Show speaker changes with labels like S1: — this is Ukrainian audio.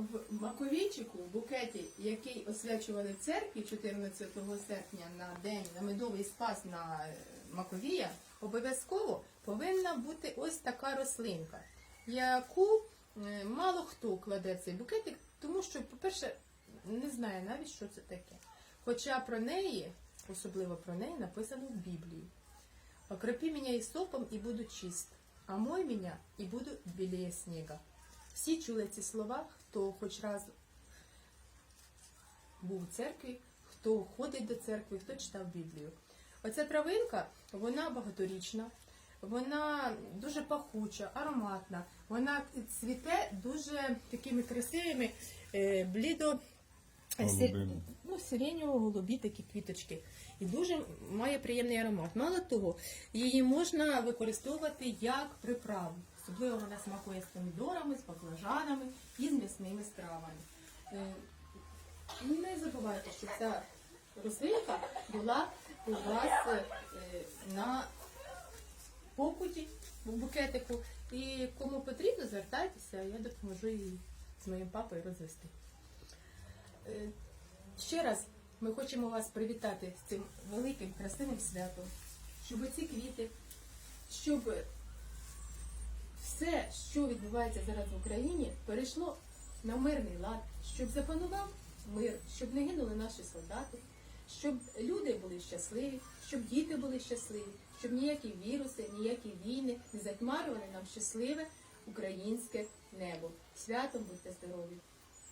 S1: в Маковійчику, в букеті, який освячували в церкві 14 серпня на день на медовий спас на е, Маковія, обов'язково повинна бути ось така рослинка, яку е, мало хто кладе цей букетик, тому що, по-перше, не знає навіть, що це таке. Хоча про неї, особливо про неї, написано в Біблії. Окропи меня ісопом і буду чист, а мой меня і буду біліє сніга. Всі чули ці слова, хто хоч раз був у церкві, хто ходить до церкви, хто читав Біблію. Оця травинка, вона багаторічна, вона дуже пахуча, ароматна, вона цвіте дуже такими красивими е, блідо
S2: Голубими.
S1: Сиреньово-голубі такі квіточки. І дуже має приємний аромат. Мало того, її можна використовувати як приправу. Особливо вона смакує з помідорами, з баклажанами і з м'ясними стравами. Е, Не забувайте, що ця рослинка була у вас е, на покуті в букетику. І кому потрібно, звертайтеся, я допоможу її з моїм папою розвести. Ще раз ми хочемо вас привітати з цим великим красивим святом, щоб ці квіти, щоб все, що відбувається зараз в Україні, перейшло на мирний лад, щоб запанував мир, щоб не гинули наші солдати, щоб люди були щасливі, щоб діти були щасливі, щоб ніякі віруси, ніякі війни не затьмарювали нам щасливе українське небо. Святом будьте здорові!